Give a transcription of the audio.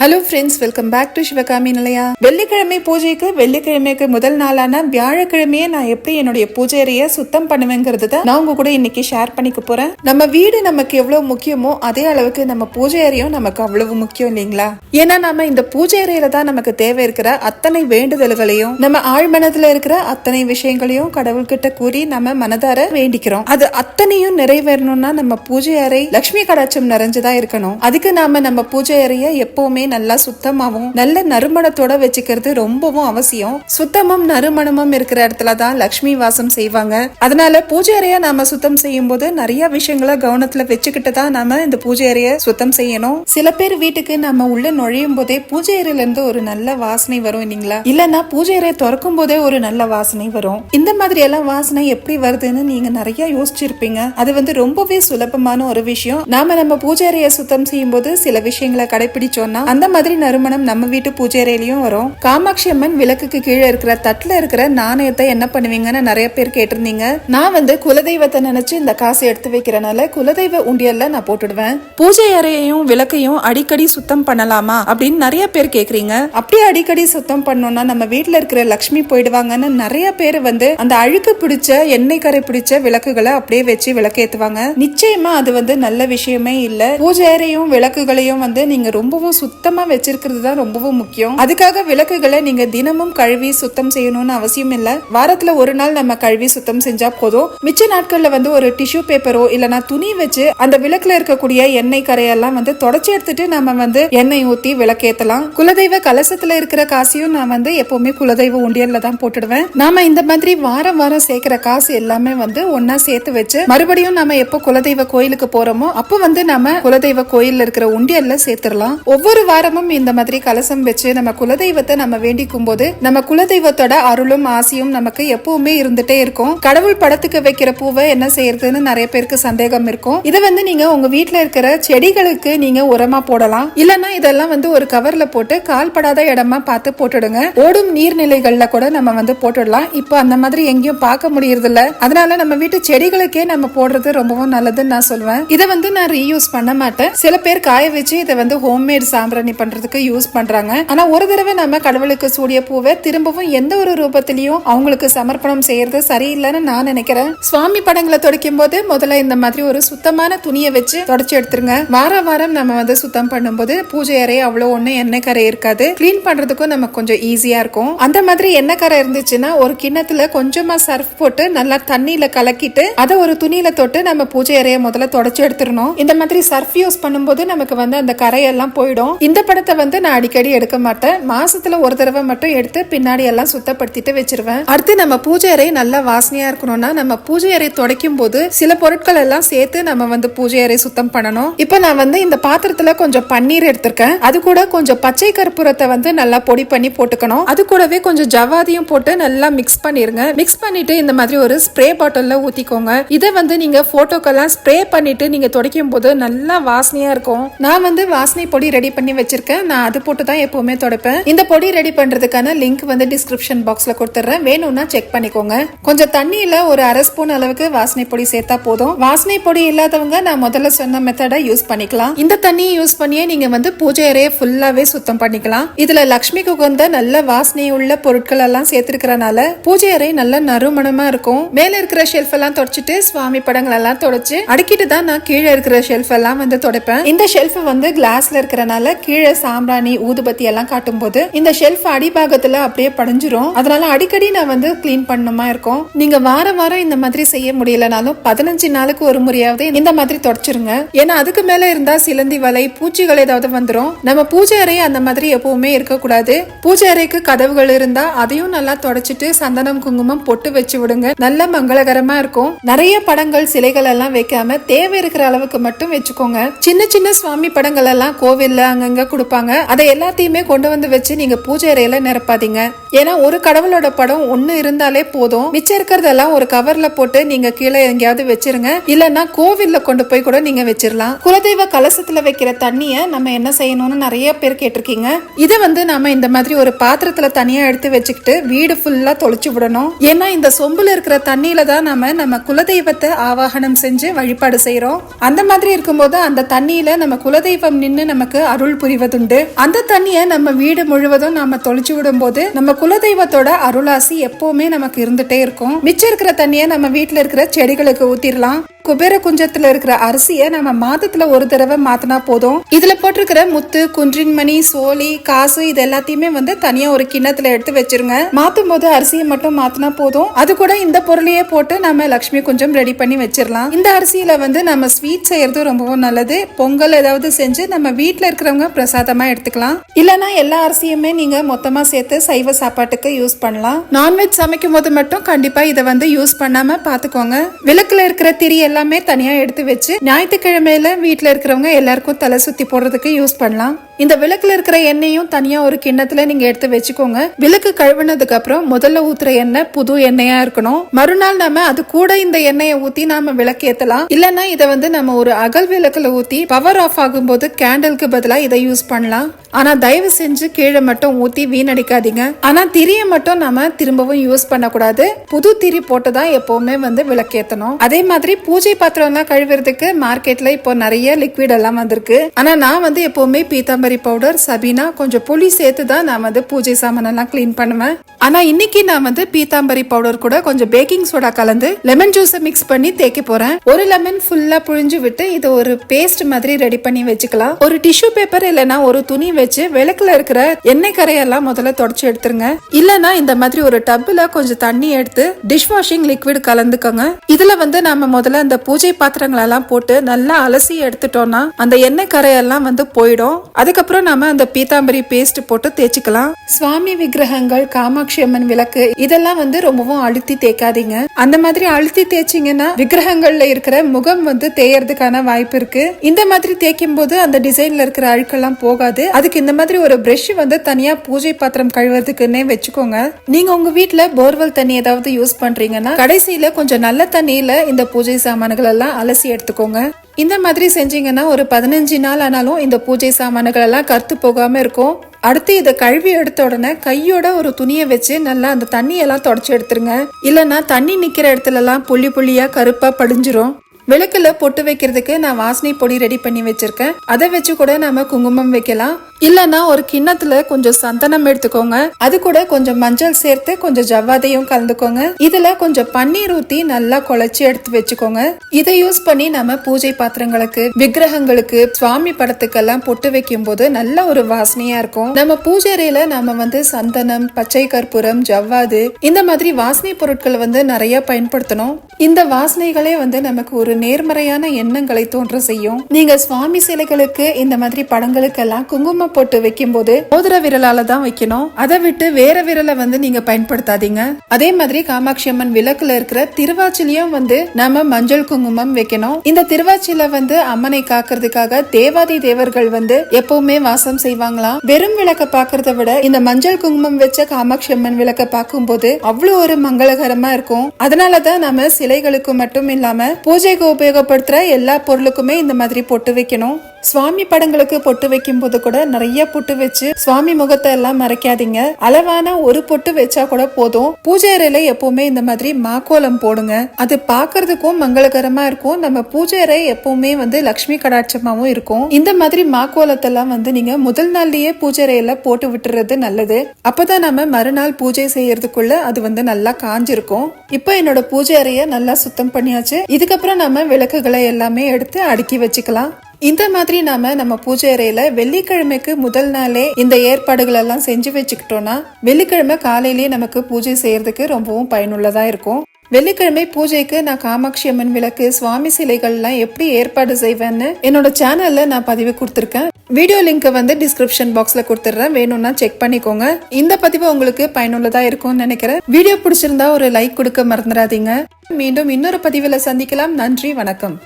Hello friends welcome back to Sivakami நிலையா வெள்ளிக்கிழமை பூஜைக்கு வெள்ளிக்கிழமைக்கு முதல் நாளான வியாழக்கிழமையே நான் எப்படி என்னுடைய பூஜை அறைய சுத்தம் பண்ணுவேங்கிறது தான் நான் உங்க கூட இன்னைக்கு ஷேர் பண்ணிக்க போறேன். நம்ம வீடு நமக்கு எவ்வளவு முக்கியமோ அதே அளவுக்கு நம்ம பூஜை அறையும் நமக்கு அவ்வளவு முக்கியம் இல்லைங்களா? ஏன்னா நம்ம இந்த பூஜை அறையில தான் நமக்கு தேவை இருக்கிற அத்தனை வேண்டுதல்களையும் நம்ம ஆழ்மனதுல இருக்கிற அத்தனை விஷயங்களையும் கடவுள்கிட்ட கூறி நம்ம மனதார வேண்டிக்கிறோம். அது அத்தனையும் நிறைவேறணும்னா நம்ம பூஜை அறை லட்சுமி கடாட்சம் நிறைஞ்சதா இருக்கணும். அதுக்கு நாம நம்ம பூஜை அறைய எப்பவுமே நல்லா சுத்தமாவும் நல்ல நறுமணத்தோட வச்சுக்கிறது ரொம்பவும் அவசியம். சுத்தமும் நறுமணமும் இருக்கிற இடத்துல தான் லக்ஷ்மி வாசம் செய்வாங்க. அதனால பூஜை அறையை நாம சுத்தம் செய்யும் போது நிறைய விஷயங்களை கவனத்துல வச்சுக்கிட்டு தான் நாம இந்த பூஜை அறையை சுத்தம் செய்யணும். சில பேர் வீட்டுக்கு நம்ம உள்ள நுழையும் போதே பூஜை அறையில இருந்து ஒரு நல்ல வாசனை வரும் இல்லைங்களா? இல்லன்னா பூஜை அறையை திறக்கும் போதே ஒரு நல்ல வாசனை வரும். இந்த மாதிரி எல்லாம் வாசனை எப்படி வருதுன்னு நீங்க நிறைய யோசிச்சிருப்பீங்க. அது வந்து ரொம்பவே சுலபமான ஒரு விஷயம். நாம நம்ம பூஜை அறையை சுத்தம் செய்யும் போது சில விஷயங்களை கடைபிடிச்சோம்னா அந்த மாதிரி நறுமணம் நம்ம வீட்டு பூஜைறையிலயும் வரும். காமாட்சி அம்மன் விளக்குக்கு கீழே இருக்கிற தட்டுல இருக்கிற நாணயத்தை என்ன பண்ணுவீங்கன்னு நிறைய பேர் கேட்டிருந்தீங்க. நான் வந்து குலதெய்வத்தை நினைச்சு இந்த காசு எடுத்து வைக்கிறனால குலதெய்வ உண்டியல்ல நான் போட்டுடுவேன். பூஜை அறையையும் விளக்கையும் அடிக்கடி சுத்தம் பண்ணலாமா அப்படின்னு நிறைய பேர் கேக்குறீங்க. அப்படியே அடிக்கடி சுத்தம் பண்ணோம்னா நம்ம வீட்டுல இருக்கிற லக்ஷ்மி போயிடுவாங்கன்னு நிறைய பேர் வந்து அந்த அழுக்கு பிடிச்ச எண்ணெய் கரை பிடிச்ச விளக்குகளை அப்படியே வச்சு விளக்கேத்துவாங்க. நிச்சயமா அது வந்து நல்ல விஷயமே இல்ல. பூஜை அறையும் விளக்குகளையும் வந்து நீங்க ரொம்பவும் சுத்தம் வச்சிருக்கிறது தான் ரொம்பவும் முக்கியம். அதுக்காக விளக்குகளை நீங்க தினமும் கழுவி சுத்தம் செய்யணும்னு அவசியம் இல்ல. வாரத்துல ஒரு நாள் நம்ம கழுவி சுத்தம் செஞ்சா போதும். மிச்ச நாட்கள்ல வந்து ஒரு டிஷ்யூ பேப்பரோ இல்லனா துணி வச்சு அந்த விளக்குல இருக்கக்கூடிய எண்ணெய் கரையெல்லாம் வந்து தொடச்சி எடுத்துட்டு நம்ம வந்து எண்ணெய் ஊத்தி விளக்கேத்தலாம். குலதெய்வ கலசத்துல இருக்கிற காசையும் நான் வந்து எப்பவுமே குலதெய்வ உண்டியல்ல தான் போட்டுடுவேன். நாம இந்த மாதிரி வாரம் வாரம் சேர்க்கிற காசு எல்லாமே வந்து ஒன்னா சேர்த்து வச்சு மறுபடியும் நம்ம எப்போ குலதெய்வ கோயிலுக்கு போறோமோ அப்போ வந்து நம்ம குலதெய்வ கோயில்ல இருக்கிற உண்டியல்ல சேர்த்துடலாம். ஒவ்வொரு வாரம் வாரமும் இந்த மாதிரி கலசம் வச்சு நம்ம குலதெய்வத்தை நம்ம வேண்டிக்கும் போது நம்ம குலதெய்வத்தோட அருளும் ஆசையும் நமக்கு எப்பவுமே இருந்துட்டே இருக்கும். கடவுள் படத்துக்கு வைக்கிற பூவை என்ன செய்யறதுன்னு நிறைய பேருக்கு சந்தேகம் இருக்கும். இதை வந்து நீங்க உங்க வீட்டுல இருக்கிற செடிகளுக்கு நீங்க உரமா போடலாம். இல்லைன்னா இதெல்லாம் வந்து ஒரு கவர்ல போட்டு கால்படாத இடமா பார்த்து போட்டுடுங்க. ஓடும் நீர்நிலைகள்ல கூட நம்ம வந்து போட்டுடலாம். இப்போ அந்த மாதிரி எங்கேயும் பார்க்க முடியறது இல்ல அதனால நம்ம வீட்டு செடிகளுக்கே நம்ம போடுறது ரொம்பவும் நல்லதுன்னு நான் சொல்லுவேன் இதை வந்து நான் ரீயூஸ் பண்ண மாட்டேன். சில பேர் காய வச்சு இதை வந்து ஹோம்மேட் சாம்பிராணி பண்றதுக்கு யூஸ் பண்றாங்க. ஆனா ஒரு தடவை நம்ம கடவுளுக்கு சூடிய பூவை திரும்பவும் எந்த ஒரு ரூபத்திலையும் அவங்களுக்கு சமர்ப்பணம் செய்யறது சரியில்லைன்னு நான் நினைக்கிறேன். சுவாமி படங்களை துடைக்கும் போது முதல்ல இந்த மாதிரி ஒரு சுத்தமான துணியை வச்சு தொடச்சு எடுத்துருங்க. வார வாரம் நம்ம வந்து சுத்தம் பண்ணும்போது பூஜை அறை அவ்வளவு ஒண்ணு எண்ணெய் கரை இருக்காது. கிளீன் பண்றதுக்கும் நமக்கு கொஞ்சம் ஈஸியா இருக்கும். அந்த மாதிரி எண்ணெய் கரை இருந்துச்சுன்னா ஒரு கிண்ணத்துல கொஞ்சமா சர்ஃப் போட்டு நல்லா தண்ணியில கலக்கிட்டு அதை ஒரு துணியில தொட்டு நம்ம பூஜை அறையை முதல்ல தொடச்சு எடுத்துடணும். இந்த மாதிரி சர்ஃப் யூஸ் பண்ணும்போது நமக்கு வந்து அந்த கரையெல்லாம் போயிடும். இந்த படத்தை வந்து நான் அடிக்கடி எடுக்க மாட்டேன். மாசத்துல ஒரு தடவை மட்டும் எடுத்து பின்னாடி எல்லாம் சுத்தப்படுத்திட்டு வச்சிருவேன். அடுத்து நம்ம பூஜை அறை நல்லா வாசனையா இருக்கணும்னா நம்ம பூஜை அறை துடைக்கும் போது சில பொருட்கள் எல்லாம் சேர்த்து நம்ம வந்து பூஜை அறை சுத்தம் பண்ணணும். இப்போ நான் வந்து இந்த பாத்திரத்துல கொஞ்சம் பன்னீர் எடுத்திருக்கேன். அது கூட கொஞ்சம் பச்சை கற்பூரத்தை வந்து நல்லா பொடி பண்ணி போட்டுக்கணும். அது கூடவே கொஞ்சம் ஜவாதியும் போட்டு நல்லா மிக்ஸ் பண்ணிருங்க. மிக்ஸ் பண்ணிட்டு இந்த மாதிரி ஒரு ஸ்ப்ரே பாட்டில்ல ஊத்திக்கோங்க. இதை வந்து நீங்க போட்டோக்கெல்லாம் ஸ்ப்ரே பண்ணிட்டு நீங்க துடைக்கும் போது நல்லா வாசனையா இருக்கும். நான் வந்து வாசனை பொடி ரெடி பண்ணி வச்சிருக்கேன். நான் அது போட்டு தான் எப்பவுமே துடைப்பேன். இந்த பொடி ரெடி பண்றதுக்கான லிங்க் வந்து டிஸ்கிரிப்ஷன் பாக்ஸ்ல கொடுத்துறேன் வேணும்னா செக் பண்ணிக்கோங்க. கொஞ்சம் தண்ணியில ஒரு அரை ஸ்பூன் அளவுக்கு வாசனை பொடி சேர்த்தா போதும். வாசனை பொடி இல்லாதவங்க நான் முதல்ல சொன்ன மெத்தடை யூஸ் பண்ணிக்கலாம். இந்த தண்ணியை யூஸ் பண்ணியே நீங்க வந்து பூஜை அறையை ஃபுல்லாவே சுத்தம் பண்ணிக்கலாம். இதுல லக்ஷ்மிக்கு உகந்த நல்ல வாசனை உள்ள பொருட்கள் எல்லாம் சேர்த்திருக்கிறனால பூஜை அறை நல்ல நறுமணமா இருக்கும். மேல இருக்கிற ஷெல்ஃப் எல்லாம் தொடச்சிட்டு சுவாமி படங்கள் எல்லாம் தொடச்சு அடுக்கிட்டு தான் நான் கீழே இருக்கிற ஷெல்ஃப் எல்லாம் வந்து துடைப்பேன். இந்த ஷெல்ஃப் வந்து கிளாஸ்ல இருக்கிறனால கீழே சாம்பிராணி ஊதுபத்தி எல்லாம் காட்டும் போது இந்த ஷெல்ஃப் அடிபாகத்துல அப்படியே படிஞ்சிரும். அதனால அடிக்கடி நான் வந்து கிளீன் பண்ணுமா இருக்கும். நீங்க வாரம் வாரம் இந்த மாதிரி செய்ய முடியலனாலும் பதினஞ்சு நாளுக்கு ஒரு முறையாவது இந்த மாதிரி தொடச்சிருங்க. ஏன்னா அதுக்கு மேல இருந்தா சிலந்தி வலை பூச்சிகள் ஏதாவது வந்துரும். நம்ம பூஜை அறை அந்த மாதிரி எப்பவுமே இருக்கக்கூடாது. பூஜை அறைக்கு கதவுகள் இருந்தா அதையும் நல்லா தொடச்சிட்டு சந்தனம் குங்குமம் பொட்டு வச்சு விடுங்க. நல்ல மங்களகரமா இருக்கும். நிறைய படங்கள் சிலைகள் எல்லாம் வைக்காம தேவை இருக்கிற அளவுக்கு மட்டும் வச்சுக்கோங்க. சின்ன சின்ன சுவாமி படங்கள் எல்லாம் கோவில்ல அங்கங்க கொடுப்பாங்க. அதை எல்லாத்தையுமே கொண்டு வந்து வச்சு நீங்க பூஜை அறையில நிரப்பாதீங்க. ஏன்னா ஒரு கடவுளோட படம் ஒண்ணு இருந்தாலே போதும். மிச்சம் இருக்கிறதெல்லாம் ஒரு கவர்ல போட்டு நீங்க கீழே எங்கேயாவது வச்சிருங்க. இல்லன்னா கோவில்ல கொண்டு போய் கூட நீங்க வச்சிடலாம் குலதெய்வ கலசத்துல வைக்கிற தண்ணிய நம்ம என்ன செய்யணும்னு நிறைய பேர் கேட்டிருக்கீங்க. இதை வந்து நாம இந்த மாதிரி ஒரு பாத்திரத்துல தனியா எடுத்து வச்சுக்கிட்டு வீடு ஃபுல்லா தொலைச்சு விடணும். ஏன்னா இந்த சொம்புல இருக்கிற தண்ணியில தான் நாம நம்ம குலதெய்வத்தை ஆவாகனம் செஞ்சு வழிபாடு செய்யறோம் அந்த மாதிரி இருக்கும்போது அந்த தண்ணியில நம்ம குலதெய்வம் நின்று நமக்கு அருள் புரியும் புரிவதுண்டு. அந்த தண்ணியை நம்ம வீடு முழுவதும் நாம தொளிச்சு விடும்போது நம்ம குலதெய்வத்தோட அருளாசி எப்பவுமே நமக்கு இருந்துட்டே இருக்கும். மிச்சம் இருக்கிற தண்ணியை நம்ம வீட்டுல இருக்கிற செடிகளுக்கு ஊத்திரலாம். குபேர குஞ்சத்துல இருக்கிற அரிசியை நம்ம மாதத்துல ஒரு தடவை மாத்தினா போதும். இதுல போட்டிருக்கிற முத்து குன்றின்மணி சோழி காசு இது எல்லாத்தையுமே வந்து தனியா ஒரு கிண்ணத்துல எடுத்து வச்சிருங்க. மாத்தும் போது அரிசியை மட்டும் மாத்தினா போதும். அது கூட இந்த பொருளையே போட்டு நம்ம லக்ஷ்மி குஞ்சம் ரெடி பண்ணி வச்சிடலாம் இந்த அரிசியில வந்து நம்ம ஸ்வீட் செய்யறது ரொம்பவும் நல்லது. பொங்கல் ஏதாவது செஞ்சு நம்ம வீட்டுல இருக்கிறவங்க பிரசாதமா எடுத்துக்கலாம். இல்லனா எல்லா அரிசியுமே நீங்க மொத்தமா சேர்த்து சைவ சாப்பாட்டுக்கு யூஸ் பண்ணலாம். நான்வெஜ் சமைக்கும் போது மட்டும் கண்டிப்பா இதை வந்து யூஸ் பண்ணாம பாத்துக்கோங்க. விளக்குல இருக்கிற திரிய எல்லாமே தனியா எடுத்து வச்சு ஞாயிற்றுக்கிழமையில வீட்ல இருக்கிறவங்க எல்லாருக்கும் தலை சுத்தி போடுறதுக்கு யூஸ் பண்ணலாம். இந்த விளக்குல இருக்கிற எண்ணெயும் தனியா ஒரு கிண்ணத்துல நீங்க எடுத்து வச்சுக்கோங்க. விளக்கு கழுவுனதுக்கு அப்புறம் முதல்ல ஊத்துற எண்ணெய் புது எண்ணெயா இருக்கணும். மறுநாள் நாம அது கூட இந்த எண்ணெயை ஊத்தி நாம விளக்கு ஏத்தலாம். இல்லனா இதை வந்து நம்ம ஒரு அகல் விளக்குல ஊத்தி பவர் ஆஃப் ஆகும் போது கேண்டலுக்கு பதிலா இதை யூஸ் பண்ணலாம். ஆனா தயவு செஞ்சு கீழே மட்டும் ஊத்தி வீணடிக்காதீங்க. ஆனா திரியை மட்டும் நாம திரும்பவும் யூஸ் பண்ணக்கூடாது. புது திரி போட்டுதான் எப்பவுமே வந்து விளக்கேத்தணும் அதே மாதிரி பூ பூஜை பாத்திரம்லாம் கழுவுறதுக்கு மார்க்கெட்ல இப்போ நிறைய லிக்விட் எல்லாம் வந்திருக்கு. ஆனா நான் வந்து எப்பவுமே பீத்தாம்பரி பவுடர் சபீனா கொஞ்சம் புளி சேர்த்து தான் நான் வந்து பூஜை சாமான் எல்லாம் கிளீன் பண்ணுவேன். ஆனா இன்னைக்கு நான் வந்து பீத்தாம்பரி பவுடர் கூட கொஞ்சம் பேக்கிங் சோடா கலந்து லெமன் ஜூஸை மிக்ஸ் பண்ணி தேய்க்க போறேன். ஒரு லெமன் ஃபுல்லா புழிஞ்சு விட்டு இது ஒரு பேஸ்ட் மாதிரி ரெடி பண்ணி வச்சுக்கலாம். ஒரு டிஷ்யூ பேப்பர் இல்லைன்னா ஒரு துணி வச்சு விளக்குல இருக்கிற எண்ணெய் கரையெல்லாம் முதல்ல தொடச்சு எடுத்துருங்க. இல்லனா இந்த மாதிரி ஒரு டப்புல கொஞ்சம் தண்ணி எடுத்து டிஷ் வாஷிங் லிக்விட் கலந்துக்கோங்க. இதுல வந்து நாம முதல்ல அந்த பூஜை பாத்திரங்கள் எல்லாம் போட்டு நல்லா அலசி எடுத்துட்டோம்னா அந்த எண்ணெய் கரையெல்லாம் வந்து போயிடும். அதுக்கப்புறம் நாம அந்த பீத்தாம்பரி பேஸ்ட் போட்டு தேய்ச்சிக்கலாம். சுவாமி விக்கிரகங்கள் காமாட்சி அம்மன் விளக்கு இதெல்லாம் வந்து ரொம்பவும் அழுத்தி தேய்க்காதீங்க. அந்த மாதிரி அழுத்தி தேய்ச்சிங்கன்னா விக்கிரகங்கள்ல இருக்கிற முகம் வந்து தேயறதுக்கான வாய்ப்பு இருக்கு. இந்த மாதிரி தேய்க்கும் போது அந்த டிசைன்ல இருக்கிற அழுக்கெல்லாம் போகாது. அதுக்கு இந்த மாதிரி ஒரு பிரஷ் வந்து தனியா பூஜை பாத்திரம் கழுவுறதுக்குன்னே வச்சுக்கோங்க. நீங்க உங்க வீட்டுல போர்வெல் தண்ணி ஏதாவது யூஸ் பண்றீங்கன்னா கடைசியில கொஞ்சம் நல்ல தண்ணியில இந்த பூஜை சாமான்கள் எல்லாம் அலசி எடுத்துக்கோங்க. இந்த மாதிரி செஞ்சீங்கன்னா ஒரு பதினஞ்சு நாள் ஆனாலும் இந்த பூஜை சாமான்கள் எல்லாம் கருத்து போகாம இருக்கும். அடுத்து இதை கழுவி எடுத்த உடனே கையோட ஒரு துணியை வச்சு நல்லா அந்த தண்ணியெல்லாம் தொடச்சி எடுத்துருங்க. இல்லைன்னா தண்ணி நிக்கிற இடத்துல எல்லாம் புள்ளி புள்ளியா கருப்பா படிஞ்சிரும். விளக்குல பொட்டு வைக்கிறதுக்கு நான் வாசனை பொடி ரெடி பண்ணி வச்சிருக்கேன். அதை வச்சு கூட நாம குங்குமம் வைக்கலாம். இல்லைன்னா ஒரு கிண்ணத்துல கொஞ்சம் சந்தனம் எடுத்துக்கோங்க. அது கூட கொஞ்சம் மஞ்சள் சேர்த்து கொஞ்சம் ஜவ்வாதையும் கலந்துக்கோங்க. இதுல கொஞ்சம் பன்னீர் ஊத்தி நல்லா குழச்சி எடுத்து வச்சுக்கோங்க. இதை யூஸ் பண்ணி நம்ம பூஜை பாத்திரங்களுக்கு விக்கிரகங்களுக்கு சுவாமி படத்துக்கெல்லாம் பொட்டு வைக்கும் போது நல்ல ஒரு வாசனையா இருக்கும். நம்ம பூஜைறையில நம்ம வந்து சந்தனம் பச்சை கற்பூரம் ஜவ்வாது இந்த மாதிரி வாசனை பொருட்களை வந்து நிறைய பயன்படுத்தணும். இந்த வாசனைகளே வந்து நமக்கு ஒரு நேர்மறையான எண்ணங்களை தோன்ற செய்யும். நீங்க சுவாமி சிலைகளுக்கு இந்த மாதிரி படங்களுக்கெல்லாம் குங்குமம் போட்டு வைக்கும் போது மோதிர விரலால தான் வைக்கணும். அதை விட்டு வேற விரலை வந்து நீங்க பயன்படுத்தாதீங்க. அதே மாதிரி காமாட்சி அம்மன் விளக்குல இருக்கிற திருவாச்சிலையும் வந்து நாம மஞ்சள் குங்குமம் வைக்கணும். இந்த திருவாச்சில வந்து அம்மனை காக்கிறதுக்காக தேவாதி தேவர்கள் வந்து எப்பவுமே வாசம் செய்வாங்களாம். வெறும் விளக்க பாக்குறத விட இந்த மஞ்சள் குங்குமம் வச்ச காமாட்சி அம்மன் விளக்க பார்க்கும்போது அவ்வளவு ஒரு மங்களகரமா இருக்கும். அதனாலதான் நம்ம சிலைகளுக்கு மட்டும் இல்லாம பூஜைக்கு உபயோகப்படுத்துற எல்லா பொருளுக்குமே இந்த மாதிரி பொட்டு வைக்கணும். சுவாமி படங்களுக்கு பொட்டு வைக்கும் போது கூட நிறைய பொட்டு வச்சு சுவாமி முகத்தை எல்லாம் மறைக்காதீங்க. அளவான ஒரு பொட்டு வச்சா கூட போதும். பூஜை அறையில எப்பவுமே இந்த மாதிரி மாக்கோலம் போடுங்க. அது பாக்குறதுக்கும் மங்களகரமா இருக்கும். நம்ம பூஜை அறை எப்பவுமே வந்து லக்ஷ்மி கடாட்சமாவும் இருக்கும். இந்த மாதிரி மாக்கோலத்தெல்லாம் வந்து நீங்க முதல் நாள்லயே பூஜை அறையில போட்டு விட்டுறது நல்லது. அப்பதான் நம்ம மறுநாள் பூஜை செய்யறதுக்குள்ள அது வந்து நல்லா காஞ்சிருக்கும். இப்போ என்னோட பூஜை அறைய நல்லா சுத்தம் பண்ணியாச்சு. இதுக்கப்புறம் நம்ம விளக்குகளை எல்லாமே எடுத்து அடுக்கி வச்சுக்கலாம். இந்த மாதிரி நாம நம்ம பூஜை அறையில வெள்ளிக்கிழமைக்கு முதல் நாளே இந்த ஏற்பாடுகள் எல்லாம் செஞ்சு வச்சுக்கிட்டோம்னா வெள்ளிக்கிழமை காலையிலேயே நமக்கு பூஜை செய்யறதுக்கு ரொம்பவும் பயனுள்ளதா இருக்கும். வெள்ளிக்கிழமை பூஜைக்கு நான் காமாட்சி அம்மன் விளக்கு சுவாமி சிலைகள்லாம் எப்படி ஏற்பாடு செய்வேன்னு என்னோட சேனல்ல நான் பதிவு கொடுத்துருக்கேன். வீடியோ லிங்கை வந்து டிஸ்கிரிப்ஷன் பாக்ஸ்ல கொடுத்துட்றேன். வேணும்னா செக் பண்ணிக்கோங்க. இந்த பதிவு உங்களுக்கு பயனுள்ளதா இருக்கும்னு நினைக்கிறேன். வீடியோ பிடிச்சிருந்தா ஒரு லைக் கொடுக்க மறந்துடாதீங்க. மீண்டும் இன்னொரு பதிவுல சந்திக்கலாம். நன்றி வணக்கம்.